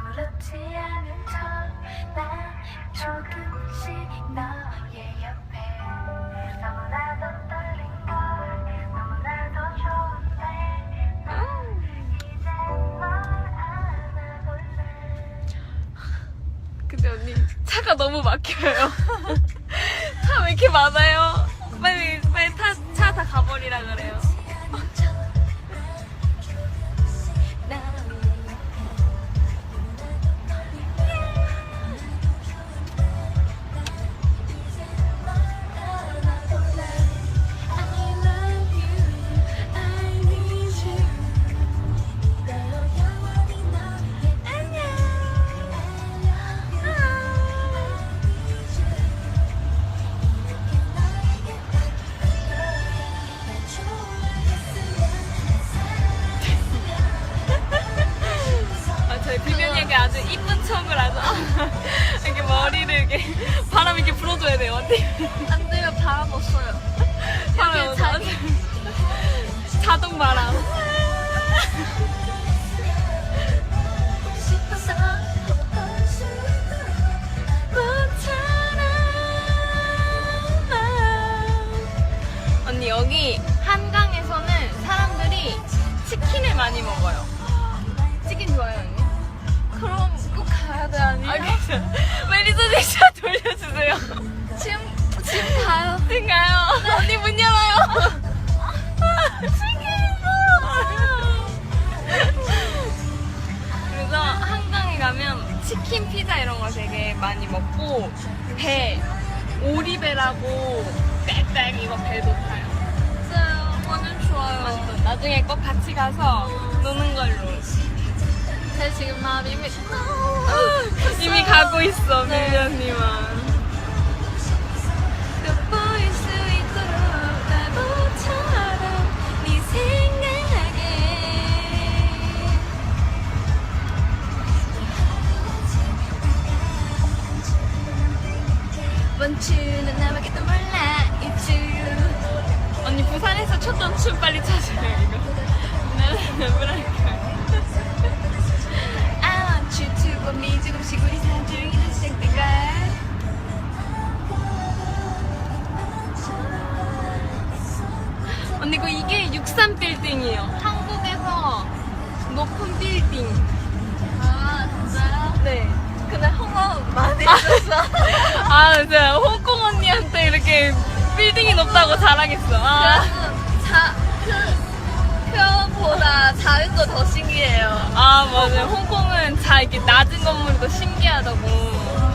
보이지 않는 척난 조금씩 너의 옆에 너무나도 떨린 걸 너무나도 좋은데 이제 널 안아볼래 근데 언니 차가 너무 막혀요. 차 왜 이렇게 많아요? 빨리 빨리 차다 가버리라 그래요. 척을 하죠. 이렇게 머리를 이렇게 바람 이렇게 불어줘야 돼요, 언니. 안 돼요 바람 없어요 바람 여기 자기 자동 바람. 언니 여기 한강에서는 사람들이 치킨을 많이 먹어요. 지금 가요 지금 가요. 언니 문 열어요. 그래서 한강에 가면 치킨, 피자 이런 거 되게 많이 먹고 배, 오리배라고 빽빽 이거 배도 타요. 진짜요 완전 좋아요 완전 나중에 꼭 같이 가서 노는 걸로. 제 지금 마음 이미 이미 가고 있어, 밀리 언니만. 멈추는 나밖에도 몰라 It's you 언니 부산에서 췄던 춤 빨리 찾아요, 이거. 나는 뭐랄까. I want you to want me 조금씩 우리 사랑이 다시 시작될까 언니 그 이게 63 빌딩이에요. 한국에서 높은 빌딩. 아 진짜요? 네. 근데 홍어 많이 있어서 아, 진짜 홍콩 언니한테 이렇게 빌딩이 높다고 자랑했어. 아, 자, 그 표보다 작은 거 더 신기해요. 아 맞아요. 홍콩은 자 이렇게 낮은 건물이 더 신기하다고.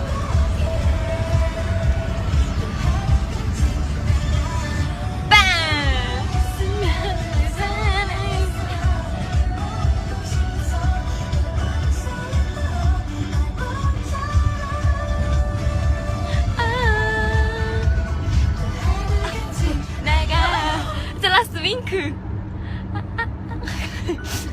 윙크.